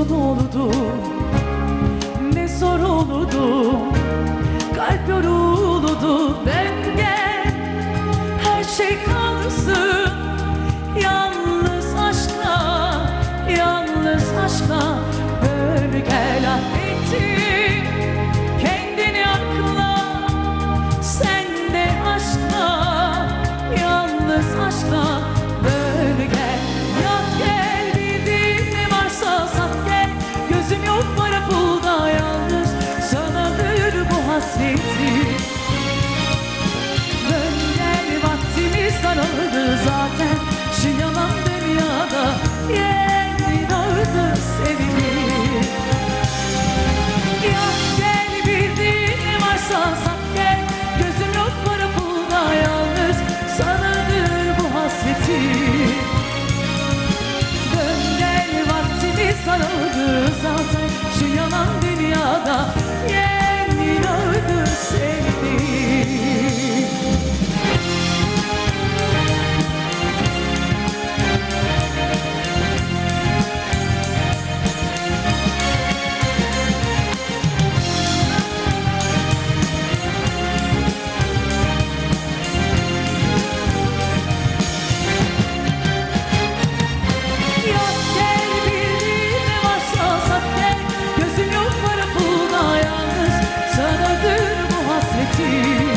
uzun oldu Ne zor oldu Kalp yoruldu. Ben gel Her şey kalsın Yalnız aşkla Yalnız aşkla Böyle gel affettim aşkla, yalnız aşkla 对